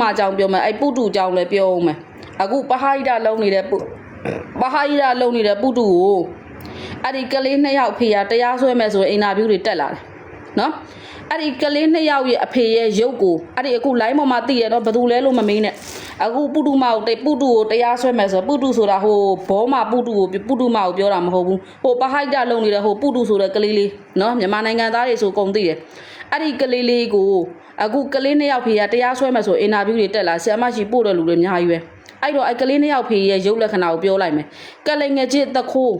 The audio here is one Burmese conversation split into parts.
မအကြောင်းပြောမယ်အဲ့ပုတုအကြောင်းလည်းပြောအောင်မယ်အခုပဟိုက်တာလုံးနေတဲ့ပုပဟိုက်တာလုံးနေတဲ့ပုတုကိုအဲ့ဒီကလေးနှစ်ယောက်ဖေးရတရားစွဲမယ်ဆိုရင်အင်တာဗျူးတွေတက်လာတယ်နော်အဲ့ဒီကလေးနှစ်ယောက်ရဲ့အဖေရဲ့ရုပ်ကိုအဲ့ဒီအခု line ပေါ်မှာသိရတော့ဘယ်သူလဲလို့မမေးနဲ့အခုပုတုမကိုတေပုတုကိုတရားစွဲမယ်ဆိုပုတုဆိုတာဟိုဘောမပုတုကိုပုတုမကိုပြောတာမဟုတ်ဘူးဟိုပဟိုက်တာလုံးနေတဲ့ဟိုပုတုဆိုတဲ့ကလေးလေးနော်မြန်မာနိုင်ငံသားတွေဆိုကုန်သိတယ် အဲ့ဒီကလေးလေးကိုအခုကလေးနှစ်ယောက်ဖေးကတရားစွဲမယ်ဆိုအင်တာဗျူးတွေတက်လာဆရာမရှိပို့တဲ့လူတွေအများကြီးပဲအဲ့တော့အဲ့ကလေးနှစ်ယောက်ဖေးရဲ့ရုပ်လက္ခဏာကိုပြောလိုက်မယ်ကလိန်ငယ်ချစ်တခိုး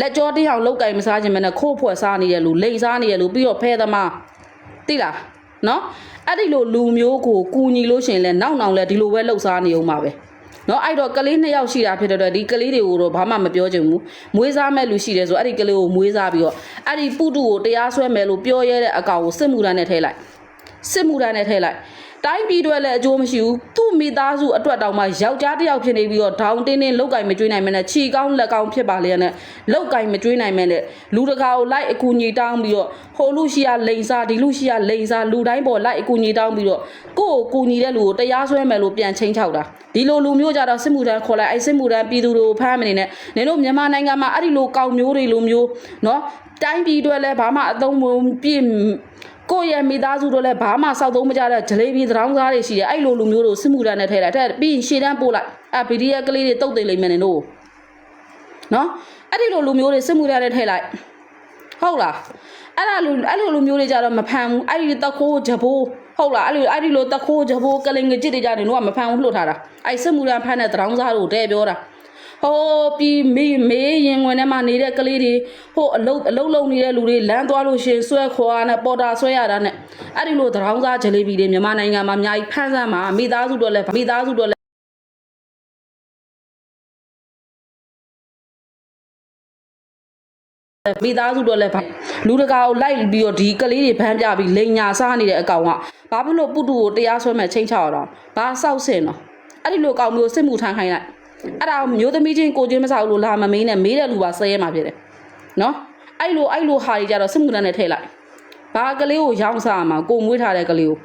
လက်ကြောတစ်ယောက်လောက်ကင်မစားခြင်းမနဲ့ခိုးဖွဲ့စားနေရလူလိန်စားနေရလူပြီးတော့ဖဲသမားသိလားနော်အဲ့ဒီလိုလူမျိုးကိုကူညီလို့ရှရင်လဲနောက်နောက်လဲဒီလိုပဲလှုပ်ရှားနေအောင်ပါပဲ နော်အဲ့တော့ကလေးနှစ်ယောက်ရှိတာဖြစ်တဲ့အတွက်ဒီကလေးတွေကိုတော့ဘာမှမပြောချင်ဘူးမွေးစားမဲ့လူရှိတယ်ဆိုအဲ့ဒီကလေးကိုမွေးစားပြီးတော့အဲ့ဒီပုတုကိုတရားစွဲမယ်လို့ပြောရတဲ့အကောင်ကိုစစ်မှုထမ်းနဲ့ထည့်လိုက်စစ်မှုထမ်းနဲ့ထည့်လိုက် တိုင်းပြည်တွေလည်းအကျိုးမရှိဘူးသူ့မိသားစုအတွက်တောင်မှယောက်ျားတစ်ယောက်ဖြစ်နေပြီးတော့ဒေါင်းတင်းတင်းလောက်ကင်မကျွေးနိုင်မနဲ့ခြီကောင်းလက်ကောင်းဖြစ်ပါလေနဲ့လောက်ကင်မကျွေးနိုင်မနဲ့လူတကာကိုလိုက်အကူညီတောင်းပြီးတော့ဟိုလူရှိရလိန်စားဒီလူရှိရလိန်စားလူတိုင်းပေါ်လိုက်အကူညီတောင်းပြီးတော့ကိုယ့်ကိုကူညီတဲ့လူကိုတရားစွဲမယ်လို့ပြန်ချင်းချောက်တာဒီလိုလူမျိုးကြတော့စစ်မှုထမ်းခေါ်လိုက်အဲ့စစ်မှုထမ်းပြည်သူတွေကိုဖမ်းမနေနဲ့နင်တို့မြန်မာနိုင်ငံမှာအဲ့ဒီလိုကောက်မျိုးတွေလိုမျိုးနော် တိုင်းပြည်တွေလည်းဘာမှအသုံးမပြည့်ကိုယ့်ရဲ့မိသားစုတို့လည်းဘာမှစောက်သုံးမကြတဲ့ဂျလေးပြီးသံတော်စားတွေရှိတယ်အဲ့လိုလူမျိုးတို့စစ်မှုထမ်းနဲ့ထည့်လိုက်တဲ့ပြီးရင်ရှေ့တန်းပို့လိုက်အဲ့ဗီဒီယိုကလေးတွေတုတ်သိမ့်လိမ့်မယ်နင်တို့နော်အဲ့ဒီလိုလူမျိုးတွေစစ်မှုထမ်းနဲ့ထည့်လိုက်ဟုတ်လားအဲ့ဒါလူအဲ့လိုလူမျိုးတွေကြတော့မဖမ်းဘူးအဲ့ဒီတခိုးဂျဘိုးဟုတ်လားအဲ့လိုအဲ့ဒီလိုတခိုးဂျဘိုးကလင်ငကြစ်တွေကြတယ်တို့ကမဖမ်းဘူးလွတ်ထားတာအဲ့စစ်မှုထမ်းဖမ်းတဲ့သံတော်စားတို့တဲ့ပြောတာ ဟိုပြီးမေးမေးရင်ဝင်ထဲမှာနေတဲ့ကလေးတွေဟိုအလုတ်အလုတ်လုံနေတဲ့လူတွေလမ်းသွားလို့ရှရင်ဆွဲခေါ်ရနဲ့ပေါ်တာဆွဲရတာနဲ့အဲ့ဒီလိုသရောင်းစားဂျလေးဘီတွေမြန်မာနိုင်ငံမှာအများကြီးဖမ်းဆမ်းမှာမိသားစုတော့လဲမိသားစုတော့လဲမိသားစုတော့လဲလူတကာကိုလိုက်ပြီးတော့ဒီကလေးတွေဖမ်းပြပြီးလိန်ညာစားနေတဲ့အကောင်ကဘာဖြစ်လို့ပုတုကိုတရားစွဲမဲ့ချိန်ချောက်တော့ဘာစောက်စင်တော့အဲ့ဒီလိုကောင်မျိုးစစ်မှုထမ်းခိုင်းလိုက် အဲ့ဒါမျိုးသမီးချင်းကိုချင်းမဆောက်လို့လာမမေးနဲ့မေးတဲ့လူပါဆဲရဲမှာဖြစ်တယ်နော်အဲ့လိုအဲ့လိုဟာတွေကြတော့စစ်မှုထမ်းနဲ့ထည့်လိုက်ဘာကလေးကိုရောင်းစားမှာကိုမွေးထားတဲ့ကလေးကို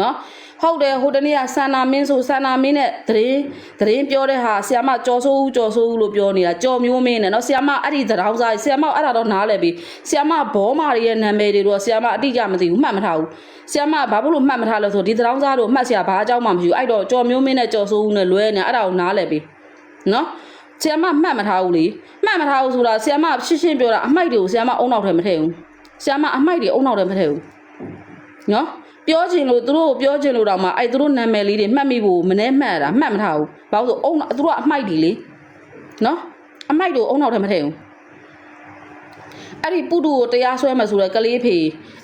နော် ဟုတ်တယ်ဟိုတနေ့ကဆန္နာမင်းဆိုဆန္နာမင်းနဲ့သတင်းသတင်းပြောတဲ့ဟာဆီယမကြော်ဆိုးဦးကြော်ဆိုးဦးလို့ပြောနေတာကြော်မျိုးမင်းနဲ့နော်ဆီယမအဲ့ဒီသတောင်းစားဆီယမအဲ့ဒါတော့နားလဲပြီဆီယမဘောမာတွေရဲ့နာမည်တွေတော့ဆီယမအတိအကျမသိဘူးမှတ်မထားဘူးဆီယမဘာဖြစ်လို့မှတ်မထားလဲဆိုဒီသတောင်းစားတို့မှတ်ဆီယဘာအကြောင်းမှမရှိဘူးအဲ့တော့ကြော်မျိုးမင်းနဲ့ကြော်ဆိုးဦးနဲ့လွဲနေအဲ့ဒါကိုနားလဲပြီနော်ဆီယမမှတ်မထားဘူးလေမှတ်မထားဘူးဆိုတာဆီယမရှင်းရှင်းပြောတာအမိုက်တွေကိုဆီယမအုံနောက်ထဲမထည့်ဘူးဆီယမအမိုက်တွေအုံနောက်ထဲမထည့်ဘူးနော် ပြောချင်လို့သူတို့ကိုပြောချင်လို့တော့မှအဲ့သူတို့နာမည်လေးတွေမှတ်မိဖို့မနှဲမှတ်တာမှတ်မထားဘူးဘာလို့ဆိုအုံသူတို့ကအမိုက်တွေလေနော်အမိုက်တို့အုံနောက်ထဲမထည့်ဘူးအဲ့ဒီပုတုကိုတရားစွဲမှဆိုတော့ကလေးဖေ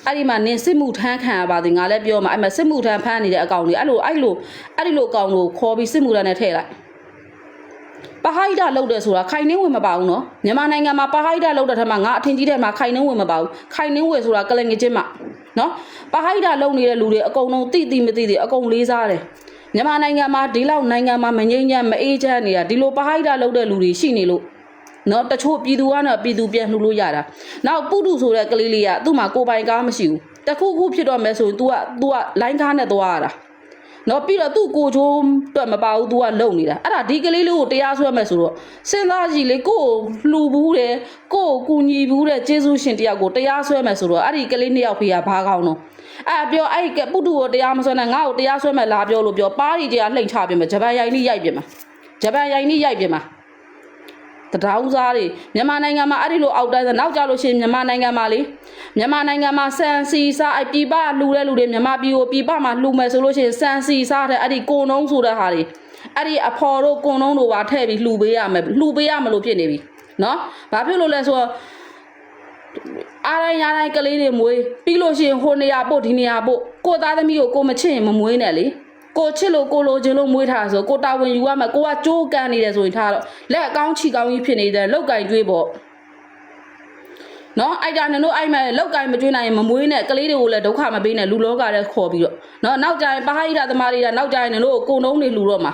အဲ့ဒီမှာနင်စစ်မှုထမ်းခံရပါသည်ငါလည်းပြောမှာအဲ့မှာစစ်မှုထမ်းဖမ်းနေတဲ့အကောင်လေးအဲ့လိုအဲ့လိုအဲ့ဒီလိုအကောင်ကိုခေါ်ပြီးစစ်မှုထမ်းနဲ့ထည့်လိုက်ပဟိုက်တာလောက်တယ်ဆိုတာခိုင်နှင်းဝင်မပါဘူးနော်မြန်မာနိုင်ငံမှာပဟိုက်တာလောက်တဲ့ထက်မှာငါအထင်ကြီးတဲ့မှာခိုင်နှင်းဝင်မပါဘူးခိုင်နှင်းဝင်ဆိုတာကလငချင်းမှာ နော်ပဟိုက်တာလောက်နေတဲ့လူတွေအကုန်လုံးတိတိမတိတိအကုန်လေးစားတယ်မြန်မာနိုင်ငံမှာဒီလောက်နိုင်ငံမှာမငြိမ်းချမ်းမအေးချမ်းနေတာဒီလိုပဟိုက်တာလောက်တဲ့လူတွေရှိနေလို့နော်တချို့ပြည်သူကတော့ပြည်သူပြန်လှူလို့ရတာနောက်ပုတုဆိုတဲ့ကလေးလေးကသူ့မှာကိုယ်ပိုင်ကားမရှိဘူးတခုခုဖြစ်တော့မယ်ဆိုရင် तू က तू ကလိုင်းကားနဲ့သွားရတာ နော်ပြီးတော့သူ့ကိုချိုးတော့မပါဘူး तू ကလုံနေတာအဲ့ဒါဒီကလေးလေးကိုတရားစွဲမယ်ဆိုတော့စဉ်းစားကြည့်လေကိုကိုလှူဘူးတယ်ကိုကိုကူညီဘူးတဲ့ကျေးဇူးရှင်တယောက်ကိုတရားစွဲမယ်ဆိုတော့အဲ့ဒီကလေးနှစ်ယောက်ဖေးကဘာကောင်းတော့အဲ့ပြောအဲ့ဒီကပုတုကိုတရားမစွဲနဲ့ငါ့ကိုတရားစွဲမယ်လာပြောလို့ပြောပါးရီတရားလှိမ့်ချပြင်မှာဂျပန်ရိုင်နီရိုက်ပြင်မှာဂျပန်ရိုင်နီရိုက်ပြင်မှာ တဒေါင်းစားတွေမြန်မာနိုင်ငံမှာအဲ့ဒီလိုအောက်တန်းဆိုနောက်ကြလို့ရှိရင်မြန်မာနိုင်ငံမှာလေမြန်မာနိုင်ငံမှာစံစီစားအပြပလှူတဲ့လူတွေမြန်မာပြည်ကိုပြပမှာလှူမယ်ဆိုလို့ရှိရင်စံစီစားတဲ့အဲ့ဒီကိုနှုံးဆိုတဲ့ဟာတွေအဲ့ဒီအဖော်တို့ကိုနှုံးတို့ပါထည့်ပြီးလှူပေးရမယ်လှူပေးရမလို့ဖြစ်နေပြီနော်ဘာဖြစ်လို့လဲဆိုတော့အားရရတိုင်းကလေးတွေမွေးပြီးလို့ရှိရင်ဟိုနေရာပို့ဒီနေရာပို့ကိုသားသမီးကိုကိုမချစ်ရင်မမွေးနဲ့လေ ကိုချစ်လို့ကိုလိုချင်လို့မွေးထားဆိုကိုတာဝန်ယူရမယ်ကိုကကြိုးကန်နေတယ်ဆိုရင်ထားတော့လက်အကောင်းချီကောင်းကြီးဖြစ်နေတယ်လောက်ကင်ကျွေးပေါ့နော်အိုက်တာနင်တို့အိုက်မဲ့လောက်ကင်မကျွေးနိုင်ရင်မမွေးနဲ့ကလေးတွေကိုလည်းဒုက္ခမပေးနဲ့လူလောကတဲ့ခေါ်ပြီးတော့နော်နောက်ကြရင်ပဟိရသမားတွေကနောက်ကြရင်နင်တို့ကိုကုံတုံးတွေလူတော့မှာ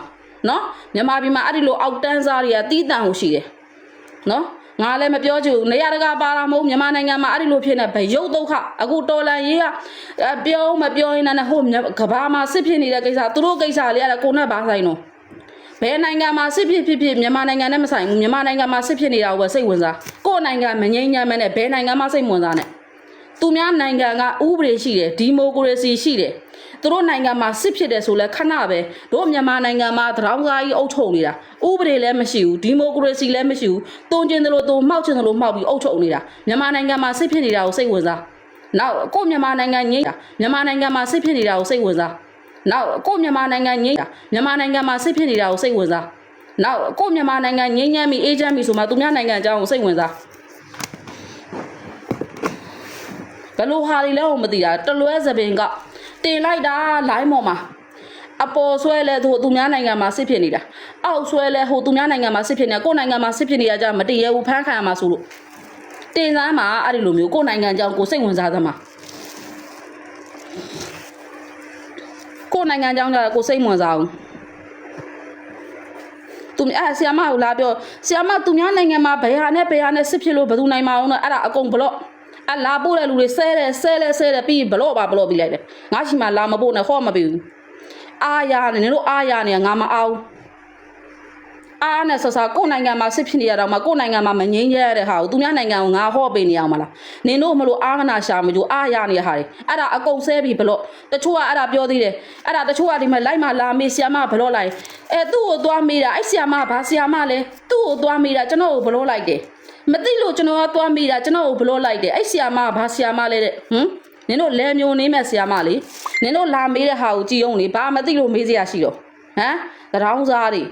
နော်မြန်မာပြည်မှာအဲ့ဒီလိုအောက်တန်းစားတွေကတီးတန်ကိုရှိတယ်နော် ငါလည်းမပြောချင်ဘူးနေရာတကာပါတာမဟုတ်မြန်မာနိုင်ငံမှာအဲ့ဒီလိုဖြစ်နေဘရုပ်ဒုက္ခအခုတော်လန်ရေးကအဲပြောမပြောရင်လည်းဟိုမြကဘာမှာစစ်ဖြစ်နေတဲ့ကိစ္စသူတို့ကိစ္စလေးအဲ့ဒါကိုနဲ့ဘာဆိုင်တော့ဘယ်နိုင်ငံမှာစစ်ဖြစ်ဖြစ်ဖြစ်မြန်မာနိုင်ငံနဲ့မဆိုင်ဘူးမြန်မာနိုင်ငံမှာစစ်ဖြစ်နေတာကိုပဲစိတ်ဝင်စားကိုယ့်နိုင်ငံမငြိမ်းချမ်းမဲနဲ့ဘယ်နိုင်ငံမှာစိတ်ဝင်စားနဲ့သူများနိုင်ငံကဥပဒေရှိတယ်ဒီမိုကရေစီရှိတယ် သူတို့နိုင်ငံမှာစစ်ဖြစ်တယ်ဆိုလဲခဏပဲတို့မြန်မာနိုင်ငံမှာသရောင်းစားကြီးအုပ်ချုပ်နေတာဥပဒေလည်းမရှိဘူးဒီမိုကရေစီလည်းမရှိဘူးတုံကျင်တယ်လို့တုံမှောက်ကျင်တယ်လို့မှောက်ပြီးအုပ်ချုပ်နေတာမြန်မာနိုင်ငံမှာစစ်ဖြစ်နေတာကိုစိတ်ဝင်စားနောက်ကိုယ့်မြန်မာနိုင်ငံငြိမ်းတာမြန်မာနိုင်ငံမှာစစ်ဖြစ်နေတာကိုစိတ်ဝင်စားနောက်ကိုယ့်မြန်မာနိုင်ငံငြိမ်းတာမြန်မာနိုင်ငံမှာစစ်ဖြစ်နေတာကိုစိတ်ဝင်စားနောက်ကိုယ့်မြန်မာနိုင်ငံငြိမ်းချမ်းပြီးအေးချမ်းပြီးဆိုမှသူများနိုင်ငံအကြောင်းကိုစိတ်ဝင်စားဘယ်လိုဟာတွေလဲမသိတာတလွဲသပင်က တင်လိုက်တာလိုင်းပေါ်မှာအပေါ်ဆွဲလဲသူသူများနိုင်ငံမှာစစ်ဖြစ်နေတာအောက်ဆွဲလဲဟိုသူများနိုင်ငံမှာစစ်ဖြစ်နေကိုယ့်နိုင်ငံမှာစစ်ဖြစ်နေရကြမတည်ရဘူးဖမ်းခံရမှာဆိုလို့တင်စမ်းမှာအဲ့ဒီလိုမျိုးကိုယ့်နိုင်ငံအကြောင်းကိုစိတ်ဝင်စားသမှာကိုယ့်နိုင်ငံအကြောင်းကြကိုစိတ်ဝင်စားဘူးသူအဲ့ဆီယမကိုလာပြောဆီယမသူများနိုင်ငံမှာဘယ်ဟာနဲ့ဘယ်ဟာနဲ့စစ်ဖြစ်လို့ဘယ်သူနိုင်မအောင်တော့အဲ့ဒါအကုန်ဘလော့ အလာပို့တဲ့လူတွေဆဲတယ်ဆဲလဲဆဲတယ်ပြီးဘလော့ပါဘလော့ပြီးလိုက်တယ်ငါရှိမှလာမပို့နဲ့ဟော့မပေးဘူးအာရနေနင်တို့အာရနေငါမအောင်အားနဲ့ဆဆကိုယ်နိုင်ငံမှာစစ်ဖြစ်နေရတော့မှကိုယ်နိုင်ငံမှာမငြိမ်းရတဲ့ဟာကိုသူများနိုင်ငံကိုငါဟော့ပေးနေအောင်မလားနင်တို့မလို့အားမနာရှာမကြိုးအားရနေတဲ့ဟာတွေအဲ့ဒါအကုန်ဆဲပြီးဘလော့တချို့ကအဲ့ဒါပြောသေးတယ်အဲ့ဒါတချို့ကဒီမှာလိုက်မှလာမေးဆီယမဘလော့လိုက်အဲသူ့ကိုသွားမေးတာအဲ့ဆီယမဘာဆီယမလဲသူ့ကိုသွားမေးတာကျွန်တော်ကိုဘလော့လိုက်တယ် မသိလို့ကျွန်တော်ကသွားမေးတာကျွန်တော်ကိုဘလော့လိုက်တယ်အဲ့ဆီယမဘာဆီယမလဲတဲ့ဟမ်နင်တို့လဲမျိုးနေမဲ့ဆီယမလေနင်တို့လာမေးတဲ့ဟာကိုကြည်အောင်လေဘာမသိလို့မေးစရာရှိတော့ဟမ်တရောင်းစားတွေ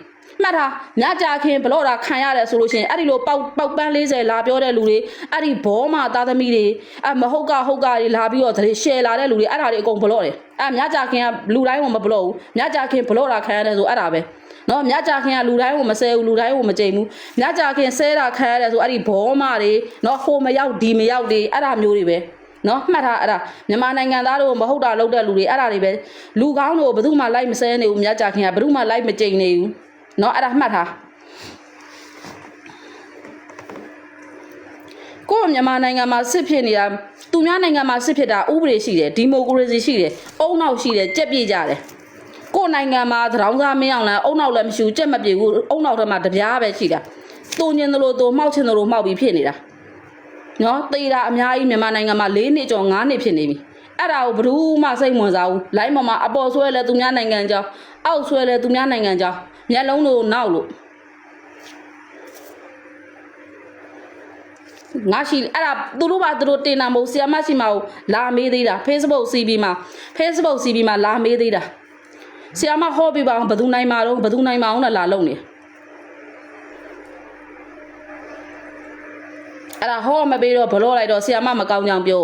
မှတ်ထားညကြခင်ဘလော့တာခံရတယ်ဆိုလို့ရှိရင်အဲ့ဒီလိုပေါက်ပေါက်ပန်း40လာပြောတဲ့လူတွေအဲ့ဒီဘောမှာသားသမီးတွေအမဟုတ်ကဟုတ်ကတွေလာပြီးတော့ရှယ်လာတဲ့လူတွေအဲ့ဒါတွေအကုန်ဘလော့တယ်အဲ့ညကြခင်ကလူတိုင်းကမဘလော့ဘူးညကြခင်ဘလော့တာခံရတယ်ဆိုအဲ့ဒါပဲ နော်မြကြခင်ကလူတိုင်းကိုမဆဲဘူးလူတိုင်းကိုမကြိမ်ဘူးမြကြခင်ဆဲတာခံရတယ်ဆိုအဲ့ဒီဘောမတွေနော်ဟိုမရောက်ဒီမရောက်တွေအဲ့ဒါမျိုးတွေပဲနော်မှတ်ထားအဲ့ဒါမြန်မာနိုင်ငံသားတို့မဟုတ်တာလုပ်တဲ့လူတွေအဲ့ဒါတွေပဲလူကောင်းတို့ဘယ်သူမှလိုက်မဆဲနေဘူးမြကြခင်ကဘယ်သူမှလိုက်မကြိမ်နေဘူးနော်အဲ့ဒါမှတ်ထားကိုယ့်မြန်မာနိုင်ငံမှာစစ်ဖြစ်နေတာသူများနိုင်ငံမှာစစ်ဖြစ်တာဥပဒေရှိတယ်ဒီမိုကရေစီရှိတယ်အုံနောက်ရှိတယ်ကြက်ပြည့်ကြတယ် ကိုယ့်နိုင်ငံမှာသရောင်းစားမင်းအောင်လဲအုံနောက်လည်းမရှိဘူးကြက်မပြေဘူးအုံနောက်ထဲမှာတပြားပဲရှိတာတုံညင်သလိုတုံမှောက်ချင်သလိုမှောက်ပြီးဖြစ်နေတာနော်တေးတာအများကြီးမြန်မာနိုင်ငံမှာ၄နှစ်ကျော်၅နှစ်ဖြစ်နေပြီအဲ့ဒါကိုဘယ်သူမှစိတ်ဝင်စားဘူးလိုင်းပေါ်မှာအပေါ်ဆွဲလဲသူများနိုင်ငံကြောင်းအောက်ဆွဲလဲသူများနိုင်ငံကြောင်းမျက်လုံးတို့နောက်လို့ငါရှိအဲ့ဒါသူတို့ဘာသူတို့တင်တာမဟုတ်ဆီယမရှိမဟုတ်လာမေးသေးတာ Facebook CB မှာ Facebook CB မှာလာမေးသေးတာ ဆီယမဟောပြပါအောင်ဘယ်သူနိုင်မှာတော့ဘယ်သူနိုင်မှာအောင်လဲလာလုံနေအဲ့ဒါဟောမပေးတော့ဘလို့လိုက်တော့ဆီယမမကောင်းကြောင်ပြော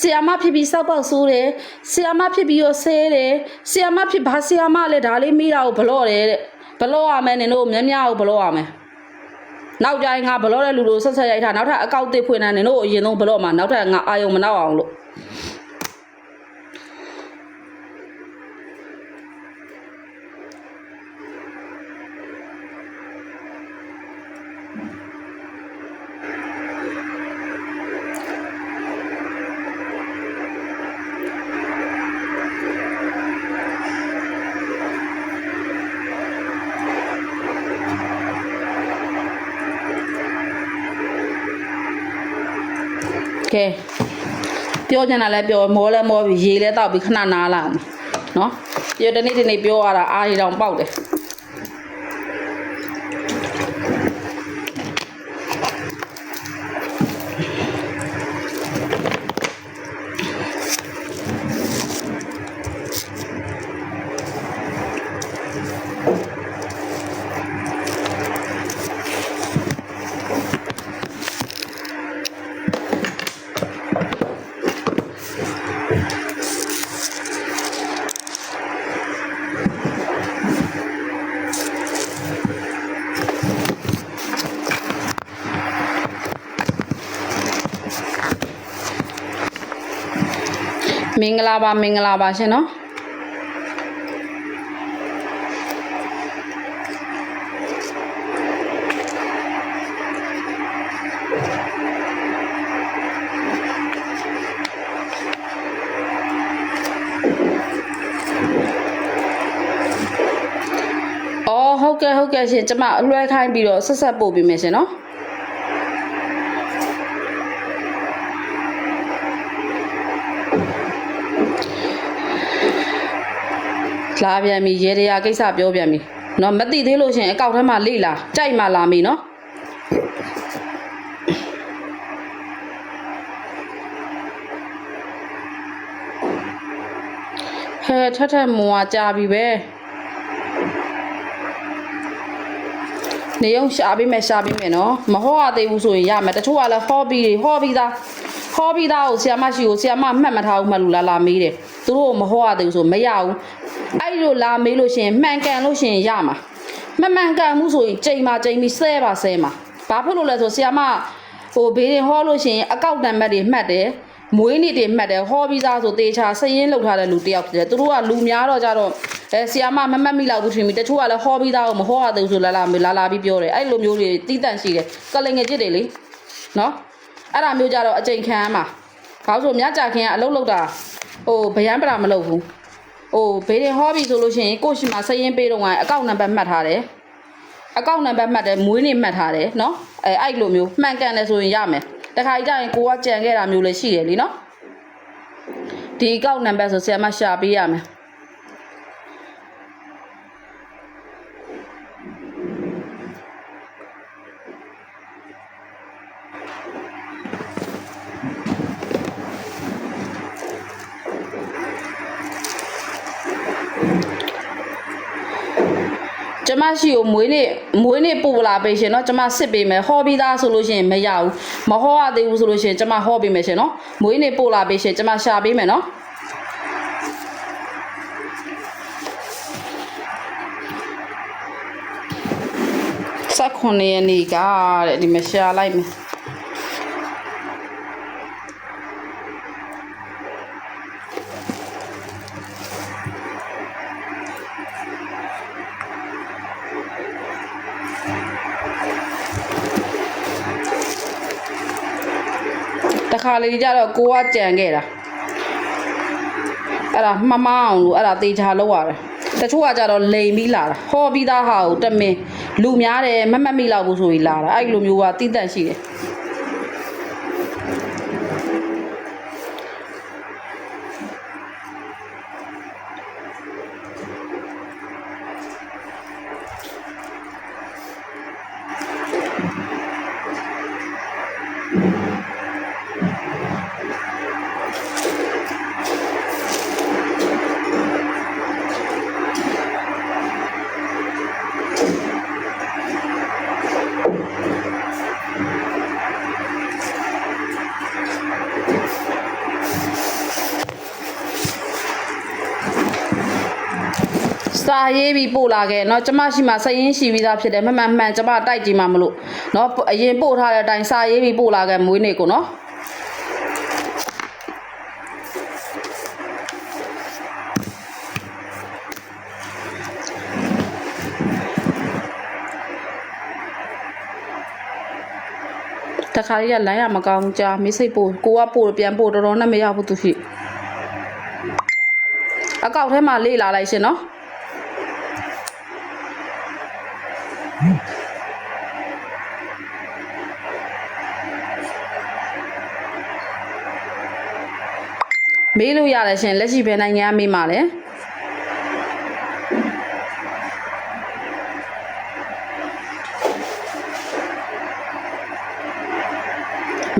ဆီယမဖြစ်ပြီးစောက်ပေါက်ဆိုးတယ်ဆီယမဖြစ်ပြီးရောဆဲတယ်ဆီယမဖြစ်ဘာဆီယမလဲဒါလေးမိတာကိုဘလို့တယ်တဲ့ဘလို့ရမယ်နင်တို့မြများကိုဘလို့ရမယ်နောက်ကြိုင်ငါဘလို့တဲ့လူတို့ဆက်ဆက်ရိုက်ထားနောက်ထပ်အကောက်တစ်ဖွင့်နေနင်တို့အရင်ဆုံးဘလို့မှာနောက်ထပ်ငါအာယုံမနောက်အောင်လို့ ကဲပြောချင်တာလည်းပြောမောလည်းမောပြီးရေလည်းတောက်ပြီးခဏနားလာမယ်နော်ပြောတနေ့တနေ့ပြောရတာအားရအောင်ပေါက်တယ် မင်္ဂလာပါမင်္ဂလာပါရှင်နော်အော်ဟုတ်ကဲ့ဟုတ်ကဲ့ရှင်ကျမအလွှဲခိုင်းပြီးတော့ဆက်ဆက်ပို့ပေးမယ်ရှင်နော် လာပြန်ပြီရေတရာကိစ္စပြောပြန်ပြီနော်မသိသေးလို့ရှရင်အကောက်ထဲမှာလိလာကြိုက်မှလာမီနော်ဟဲထက်ထက်မွာကြာပြီပဲနေအောင်ရှာပေးမယ်ရှာပေးမယ်နော်မဟောရသေးဘူးဆိုရင်ရမယ်တချို့ကလည်းဟောပြီးတွေဟောပြီးသား ဟောပြီးသားကိုဆီယမရှိကိုဆီယမမှတ်မထားဘူးမှလူလာလာမေးတယ်သူတို့ကမဟောရသေးဘူးဆိုမရဘူးအဲ့လိုလာမေးလို့ရှရင်မှန်ကန်လို့ရှရင်ရမှာမမှန်ကန်မှုဆိုရင်ချိန်မှာချိန်ပြီးဆဲပါဆဲမှာဘာဖြစ်လို့လဲဆိုဆီယမဟိုဘေးရင်ဟောလို့ရှရင်အကောက်တံမတ်တွေမှတ်တယ်မွေးနေ့တွေမှတ်တယ်ဟောပြီးသားဆိုတေချာစည်ရင်းလောက်ထားတဲ့လူတယောက်ဖြစ်တယ်သူတို့ကလူများတော့ကြတော့အဲဆီယာမမမတ်မိလောက်ဘူးထင်ပြီတချို့ကလည်းဟောပြီးသားကိုမဟောရသေးဘူးဆိုလာလာမေလာလာပြီးပြောတယ်အဲ့လိုမျိုးတွေတီးတန့်ရှိတယ်ကလင်ငယ်ကြစ်တွေလေနော် အဲ့ဒါမျိုးကြတော့အချိန်ခံရမှာဘာလို့ဆိုမြကြခင်ကအလုပ်လုပ်တာဟိုဗယံပရာမလုပ်ဘူးဟိုဘေးရင်ဟောပြီဆိုလို့ရှိရင်ကိုယ့်ရှိမှာစည်ရင်းပေးတော့ကအကောင့်နံပါတ်မှတ်ထားတယ်အကောင့်နံပါတ်မှတ်တယ်မွေးနေ့မှတ်ထားတယ်နော်အဲအဲ့လိုမျိုးမှန်ကန်တယ်ဆိုရင်ရမယ်တခါကြီးကြရင်ကိုကကြံခဲ့တာမျိုးလည်းရှိတယ်လीနော်ဒီအကောင့်နံပါတ်ဆိုဆရာမရှာပေးရမယ် ကျမရှိကိုမွေးနေ့မွေးနေ့ပို့လာပေးရှင်เนาะကျမစစ်ပေးမယ်ဟောပြီးသားဆိုလို့ရှိရင်မရဘူးမဟောရသေးဘူးဆိုလို့ရှိရင်ကျမဟောပေးမယ်ရှင်เนาะမွေးနေ့ပို့လာပေးရှင်ကျမရှာပေးမယ်เนาะစက်ခွန်ရနေကတဲ့ဒီမှာရှာလိုက်မယ် တခါလေကြတော့ကိုကကြံခဲ့တာအဲ့ဒါမမအောင်လို့အဲ့ဒါတေချာလောက်ရတယ်တချို့ကကြတော့လိန်ပြီးလာတာဟောပြီးသားဟာကိုတမင်လူများတယ်မမတ်မိလောက်ဘူးဆိုပြီးလာတာအဲ့လိုမျိုးကတိတက်ရှိတယ် စာရေးပြီးပို့လာခဲ့เนาะကျမရှိမှစရင်ရှိပြီးသားဖြစ်တယ်မမှန်မှန်ကျမတိုက်ကြည့်မှမလို့เนาะအရင်ပို့ထားတဲ့အတိုင်းစာရေးပြီးပို့လာခဲ့မွေးနေ့ကိုเนาะတခါလေးကလိုင်းရမကောင်းဘူးကြာမေးစိတ်ပို့ကိုကပို့ပြန်ပို့တော်တော်နဲ့မရဘူးသူရှိအကောက်ထဲမှာလေးလာလိုက်ရှင်နော် မေးလို့ရတယ်ရှင်လက်ရှိဘယ်နိုင်ငံကမေးမှာလဲ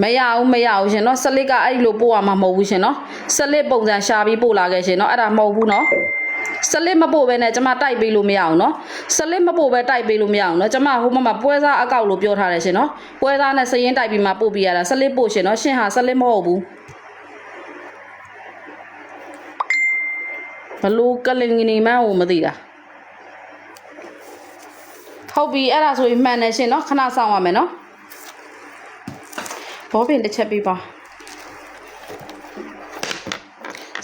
မရဘူးမရဘူးရှင်နော်စလစ်ကအဲ့လိုပို့ရမှာမဟုတ်ဘူးရှင်နော်စလစ်ပုံစံရှာပြီးပို့လာခဲ့ရှင်နော်အဲ့ဒါမဟုတ်ဘူးနော်စလစ်မပို့ပဲနဲ့ကျွန်မတိုက်ပေးလို့မရအောင်နော်စလစ်မပို့ပဲတိုက်ပေးလို့မရအောင်နော်ကျွန်မဟိုမှာပွဲစားအကောက်လို့ပြောထားတယ်ရှင်နော်ပွဲစားနဲ့စရင်တိုက်ပြီးမှပို့ပြရတာစလစ်ပို့ရှင်နော်ရှင်ဟာစလစ်မဟုတ်ဘူး ဘလို့ကလင်ငနေမန်းကိုမသိတာဟုတ်ပြီအဲ့ဒါဆိုရင်မှန်တယ်ရှင်เนาะခဏဆောင်ရမယ်เนาะဘောပင်တစ်ချက်ပေးပါ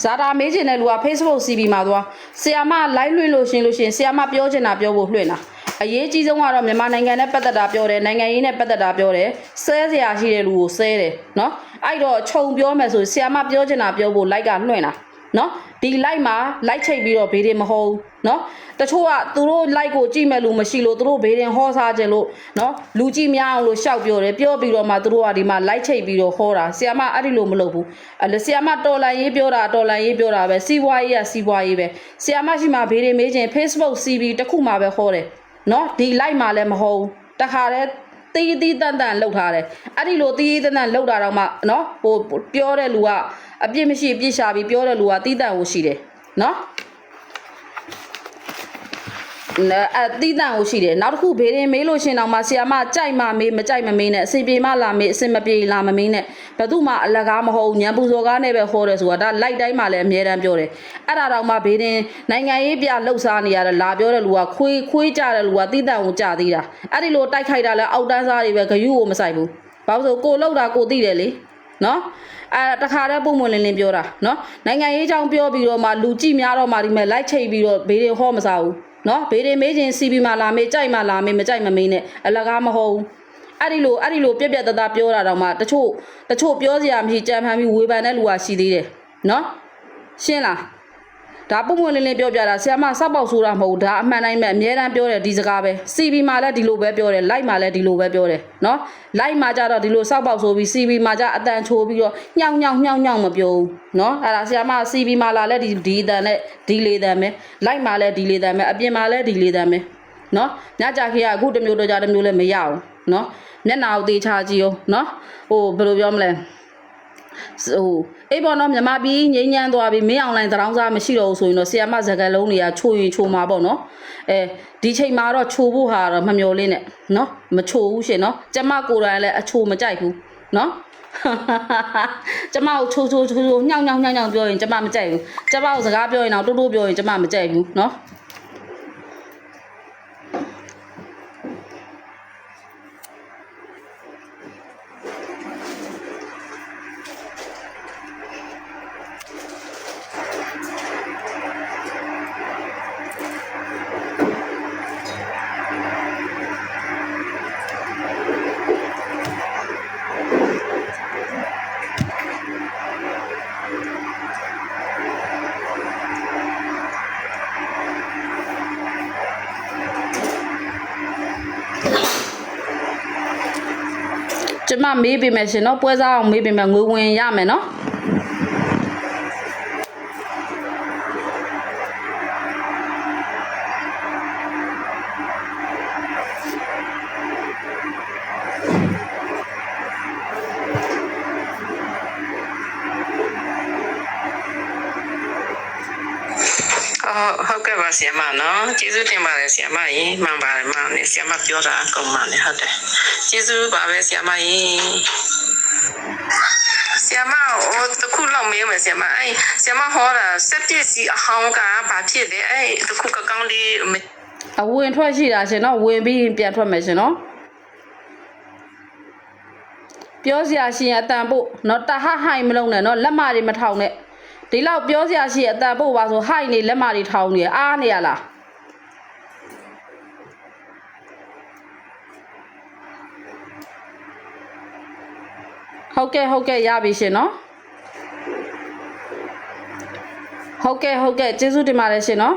ဇာတာမေးချင်တဲ့လူက Facebook CB မှာသွားဆီယာမ live လွှင့်လို့ရှင်လို့ရှင်ဆီယာမပြောချင်တာပြောဖို့လွှင့်တာ အရေးကြီးဆုံးကတော့မြန်မာနိုင်ငံနဲ့ပတ်သက်တာပြောတယ်နိုင်ငံရေးနဲ့ပတ်သက်တာပြောတယ်ဆဲစရာရှိတဲ့လူကိုဆဲတယ်နော်အဲ့တော့ခြုံပြောမယ်ဆိုဆီယာမပြောချင်တာပြောဖို့လိုက်ကလွှင့်တာ နော်ဒီ live မှာ live ချိတ်ပြီးတော့ဘေးတင်မဟုတ်ဘူးနော်တချို့ကသူတို့ live ကိုကြည့်မဲ့လူမရှိလို့သူတို့ဘေးတင်ဟောစားခြင်းလို့နော်လူကြည့်များအောင်လို့ရှောက်ပြောတယ်ပြောပြီးတော့မှသူတို့ကဒီမှာ live ချိတ်ပြီးတော့ဟောတာဆီယာမအဲ့ဒီလိုမလုပ်ဘူးအဲ့ဆီယာမတော်လန်ရေးပြောတာတော်လန်ရေးပြောတာပဲစီးပွားရေးကစီးပွားရေးပဲဆီယာမရှိမှဘေးတင်မေးခြင်း Facebook CB တစ်ခုမှပဲဟောတယ်နော်ဒီ live မှာလည်းမဟုတ်ဘူးတခါတည်းတီးတီးတန်တန်လောက်ထားတယ်အဲ့ဒီလိုတီးတီးတန်တန်လောက်တာတော့မှနော်ဟိုပြောတဲ့လူက အပြစ်မရှိအပြစ်ရှာပြီးပြောတဲ့လူကတီးတန်ကိုရှိတယ်နော်နဲအတီးတန်ကိုရှိတယ်နောက်တစ်ခုဘေးရင်မေးလို့ရှင်တော့မှဆီယာမကြိုက်မှမေးမကြိုက်မမေးနဲ့အစီပြေမလာမေးအစင်မပြေလာမမေးနဲ့ဘယ်သူမှအလကားမဟုတ်ဘူးညံပူစော်ကားနဲ့ပဲဟောတယ်ဆိုတာဒါလိုက်တိုင်းမှာလည်းအမြဲတမ်းပြောတယ်အဲ့ဒါတော့မှဘေးရင်နိုင်ငံရေးပြလှုပ်ရှားနေရတယ်လာပြောတဲ့လူကခွေးခွေးကြတဲ့လူကတီးတန်ကိုကြသေးတာအဲ့ဒီလိုတိုက်ခိုက်တာလဲအောက်တန်းစားတွေပဲဂယုကိုမဆိုင်ဘူးဘာလို့ဆိုကိုလှုပ်တာကိုသိတယ်လေ နော်အဲတခါတည်းပုံမွန်လင်းလင်းပြောတာနော်နိုင်ငံရေးကြောင်းပြောပြီးတော့မှလူကြည့်များတော့မှဒီမဲ့လိုက်ချိတ်ပြီးတော့ဘေးရင်ဟောမစားဘူးနော်ဘေးရင်မေးခြင်းစီပီမှာလာမေးကြိုက်မှာလာမေးမကြိုက်မမေးနဲ့အလကားမဟုတ်ဘူးအဲ့ဒီလိုအဲ့ဒီလိုပြက်ပြက်တသားပြောတာတော့မှတချို့တချို့ပြောစရာမရှိကြံဖန်ပြီးဝေဖန်တဲ့လူကရှိသေးတယ်နော်ရှင်းလား ဒါပုံမှန်လေးလေးပြောပြတာဆရာမစောက်ပေါက်ဆိုတာမဟုတ်ဘူးဒါအမှန်တိုင်းပဲအများတန်းပြောတယ်ဒီစကားပဲ CB မှာလည်းဒီလိုပဲပြောတယ် live မှာလည်းဒီလိုပဲပြောတယ်နော် live မှာကြတော့ဒီလိုစောက်ပေါက်ဆိုပြီး CB မှာကြအတန်ချိုးပြီးတော့ညောင်ညောင်ညောင်ညောင်မပြောဘူးနော်အဲ့ဒါဆရာမ CB မှာလာလည်းဒီဒီအတန်နဲ့ဒီလေတန်ပဲ live မှာလည်းဒီလေတန်ပဲအပြင်မှာလည်းဒီလေတန်ပဲနော်ညကြခေကအခုတစ်မျိုးတော့ကြတစ်မျိုးလည်းမရအောင်နော်မျက်နှာကိုသေးချကြည့်အောင်နော်ဟိုဘယ်လိုပြောမလဲ ဟိုအေးပေါ်တော့မြမပြီးငိမ့်ညမ်းသွားပြီးမင်းအောင်လိုင်းသတောင်းစားမရှိတော့ဘူးဆိုရင်တော့ဆီယမဇကလုံးတွေကချိုးရင်ချိုးမှာပေါ့နော်အဲဒီချိန်မှာတော့ချိုးဖို့ဟာတော့မမျော်လင့်နဲ့နော်မချိုးဘူးရှင်နော်ကျမကိုယ်တိုင်လည်းအချိုးမကြိုက်ဘူးနော်ကျမကိုချိုးချိုးချိုးချိုးညောင်ညောင်ညောင်ညောင်ပြောရင်ကျမမကြိုက်ဘူးကျမကိုစကားပြောရင်တော့တိုးတိုးပြောရင်ကျမမကြိုက်ဘူးနော် မမေးပေးမယ်ရှင်နော်ပွဲစားအောင်မေးပေးမယ်ငွေဝင်ရမယ်နော် ပါဆီယမနော်ကျေးဇူးတင်ပါတယ်ဆီယမကြီးမှန်ပါတယ်မှန်တယ်ဆီယမပြောတာအကုန်မှန်တယ်ဟုတ်တယ်ကျေးဇူးပါပဲဆီယမကြီးဆီယမဟိုတခုလောက်မေးမယ်ဆီယမအဲ့ဆီယမဟောတာစက်ပစ္စည်းအဟောင်းကဘာဖြစ်လဲအဲ့တခုကကောင်းလေးမအဝင်ထွက်ရှိတာရှင်နော်ဝင်ပြီးရင်ပြန်ထွက်မယ်ရှင်နော်ပြောစရာရှိရင်အတန်ဖို့နော်တဟဟိုင်မလုံးနဲ့နော်လက်မတွေမထောင်နဲ့ ဒီလောက်ပြောစရာရှိရင်အတန်ဖို့ပါဆိုဟိုင်နေလက်မတွေထောင်နေအားနေရလားဟုတ်ကဲ့ဟုတ်ကဲ့ရပြီရှင်နော်ဟုတ်ကဲ့ဟုတ်ကဲ့ကျေးဇူးတင်ပါတယ်ရှင်နော်